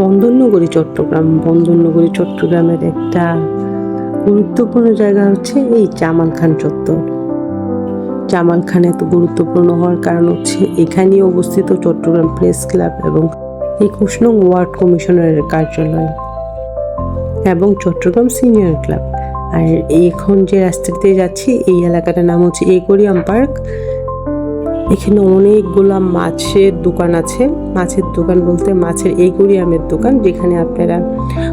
বন্দরনগরী, চট্টগ্রাম। বন্দরনগরী, চট্টগ্রামের একটা গুরুত্বপূর্ণ জায়গা হচ্ছে এই জামাল খান চত্বর। জামাল খান এত গুরুত্বপূর্ণ হওয়ার কারণ হচ্ছে এখানেই অবস্থিত চট্টগ্রাম প্রেস ক্লাব এবং একুশ নং ওয়ার্ড কমিশনারের কার্যালয় এবং চট্টগ্রাম সিনিয়র ক্লাব। আর এখন যে রাস্তাতে যাচ্ছি, এই এলাকাটার নাম হচ্ছে একোরিয়াম পার্ক। এখানে অনেকগুলা মাছের দোকান আছে। মাছের দোকান বলতে মাছের একুরিয়ামের দোকান, যেখানে আপনারা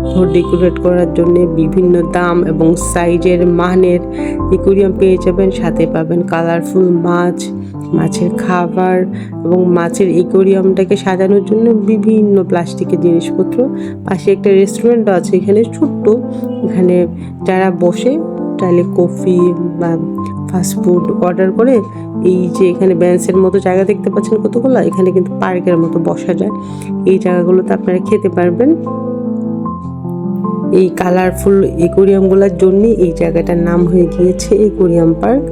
ঘর ডেকোরেট করার জন্য বিভিন্ন দাম এবং সাইজের মানের একুরিয়াম পেয়ে যাবেন। সাথে পাবেন কালারফুল মাছ, মাছের খাবার এবং মাছের একুরিয়ামটাকে সাজানোর জন্য বিভিন্ন প্লাস্টিকের জিনিসপত্র। পাশে একটা রেস্টুরেন্টও আছে এখানে ছোট্ট। এখানে যারা বসে চাইলে কফি বা ফাস্টফুড অর্ডার করে, এই যে এখানে বেঞ্চের মতো জায়গা দেখতে পাচ্ছেন কতগুলো, এখানে কিন্তু পার্কের মতো বসা যায়। এই জায়গাগুলোতে আপনারা খেতে পারবেন। এই কালারফুল একুরিয়ামগুলোর জন্য এই জায়গাটার নাম হয়ে গিয়েছে একুরিয়াম পার্ক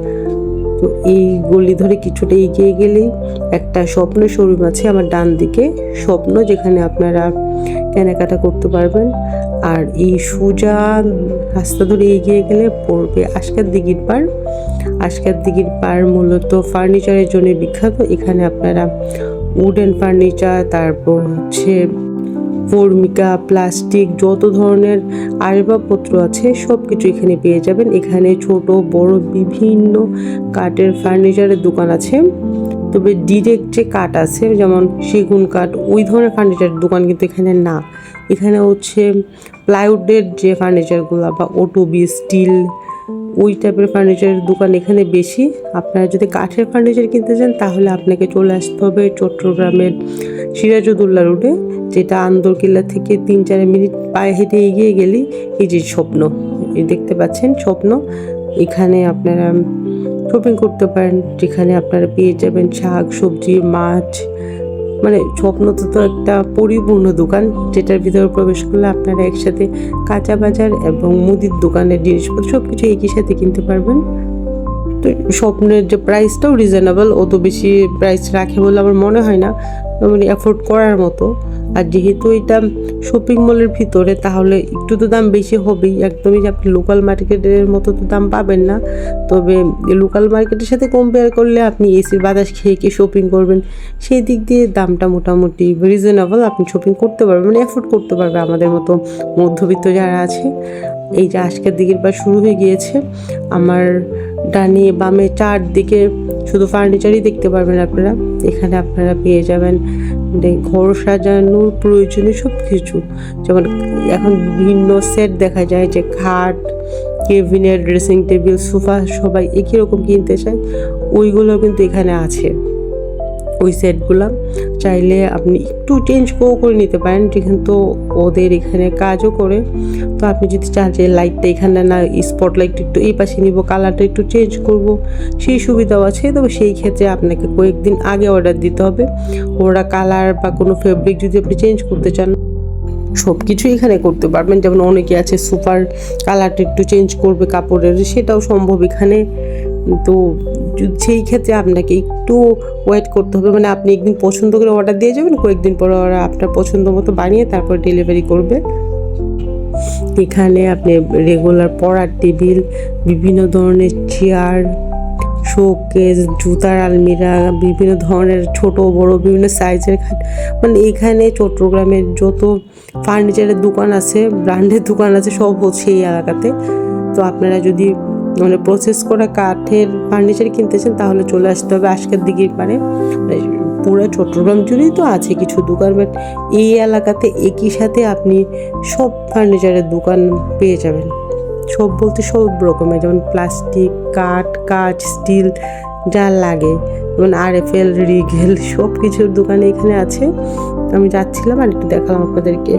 তো এই গলি ধরে কিছুটা এগিয়ে গেলেই একটা স্বপ্ন শোরুম আছে আমার ডান দিকে। স্বপ্ন যেখানে আপনারা কেনাকাটা করতে পারবেন। আর এই সোজা রাস্তা ধরে এগিয়ে গেলে পড়বে আজকের দিঘির পার আজকের দিঘির পার মূলত ফার্নিচারের জন্য বিখ্যাত। এখানে আপনারা উডেন ফার্নিচার তারপর হচ্ছে ফর্মিকা প্লাস্টিক যত ধরনের আসবাবপত্র আছে সব কিছু এখানে পেয়ে যাবেন। এখানে ছোট, বড়, বিভিন্ন কাঠের ফার্নিচারের দোকান আছে। তবে ডিরেক্ট যে কাঠ আছে, যেমন সেগুন কাঠ, ওই ধরনের ফার্নিচারের দোকান কিন্তু এখানে না। এখানে হচ্ছে প্লাইউডের যে ফার্নিচারগুলো বা ওটোবি স্টিল ওই টাইপের ফার্নিচারের দোকান এখানে বেশি। আপনারা যদি কাঠের ফার্নিচার কিনতে চান, তাহলে আপনাকে চলে আসতে হবে চট্টগ্রামের সিরাজউদ্দৌলা রোডে যেটা আন্দরকিল্লা থেকে তিন চার মিনিট পায়ে হেঁটে এগিয়ে গেলেই এই যে স্বপ্ন, এই দেখতে পাচ্ছেন স্বপ্ন। এখানে আপনারা শপিং করতে পারেন, যেখানে আপনারা পেয়ে যাবেন শাক, সবজি, মাছ মানে স্বপ্ন তো একটা পরিপূর্ণ দোকান, যেটার ভিতরে প্রবেশ করলে আপনারা একসাথে কাঁচা বাজার এবং মুদির দোকানের জিনিসপত্র সব কিছু একই সাথে কিনতে পারবেন। তো স্বপ্নের যে প্রাইসটাও রিজনেবল অত বেশি প্রাইস রাখে বলে আমার মনে হয় না। মানে অ্যাফোর্ড করার মতো। আর যেহেতু এটা শপিং মলের ভিতরে, তাহলে একটু তো দাম বেশি হবেই। একদমই আপনি লোকাল মার্কেটের মতো তো দাম পাবেন না। তবে লোকাল মার্কেটের সাথে কম্পেয়ার করলে আপনি এসির বাতাস খেয়ে খেয়ে শপিং করবেন। সেই দিক দিয়ে দামটা মোটামুটি রিজনেবল আপনি শপিং করতে পারবেন মানে অ্যাফোর্ড করতে পারবে আমাদের মতো মধ্যবিত্ত যারা আছে। এই যে আজকের দিকের পর শুরু হয়ে গিয়েছে। আমার ডানে বামে চারদিকে শুধু ফার্নিচারই দেখতে পারবেন আপনারা। এখানে আপনারা পেয়ে যাবেন ঘর সাজানোর প্রয়োজনীয় সব কিছু যেমন এখন বিভিন্ন সেট দেখা যায় যে খাট কেবিনেট ড্রেসিং টেবিল সোফা সবাই একই রকম কিনতে চায়। ওইগুলো কিন্তু এখানে আছে। ওই সেটগুলো। চাইলে আপনি একটু চেঞ্জ করে নিতে পারেন কিন্তু ওদের এখানে কাজও করে। তো আপনি যদি চান যে লাইটটা এখানে না স্পট লাইটটা একটু এই পাশে নিব কালারটা একটু চেঞ্জ করব, সেই সুবিধাও আছে। তবে সেই ক্ষেত্রে আপনাকে কয়েকদিন আগে অর্ডার দিতে হবে। ওরা কালার বা কোনো ফেব্রিক যদি আপনি চেঞ্জ করতে চান সব কিছু এখানে করতে পারবেন। যেমন অনেকে আছে সুপার কালারটা একটু চেঞ্জ করবে কাপড়ের, সেটাও সম্ভব এখানে। তো সেই ক্ষেত্রে আপনাকে একটু ওয়েট করতে হবে। মানে আপনি একদিন পছন্দ করে অর্ডার দিয়ে যাবেন, কয়েকদিন পরে ওরা আপনার পছন্দ মতো বানিয়ে তারপর ডেলিভারি করবে। এখানে আপনি রেগুলার পড়ার টেবিল বিভিন্ন ধরনের চেয়ার শোকেস জুতার আলমিরা, বিভিন্ন ধরনের ছোট, বড়, বিভিন্ন সাইজের খাট। মানে এখানে চট্টগ্রামের যত ফার্নিচারের দোকান আছে ব্র্যান্ডের দোকান আছে, সব হচ্ছে এই এলাকাতে। তো আপনারা যদি মানে প্রসেস করা কাঠের ফার্নিচার কিনতেছেন, তাহলে চলে আসতে হবে আজকের দিকের পারে। পুরো চট্টগ্রাম জুড়েই তো আছে কিছু দোকান বাট এই এলাকাতে একই সাথে আপনি সব ফার্নিচারের দোকান পেয়ে যাবেন। সব বলতে সব রকমের, যেমন প্লাস্টিক কাঠ কাঠ স্টিল যা লাগে। যেমন আর এফ এল রিগেল সব কিছুর দোকানে এখানে আছে। আমি যাচ্ছিলাম আর একটু দেখালাম আপনাদেরকে।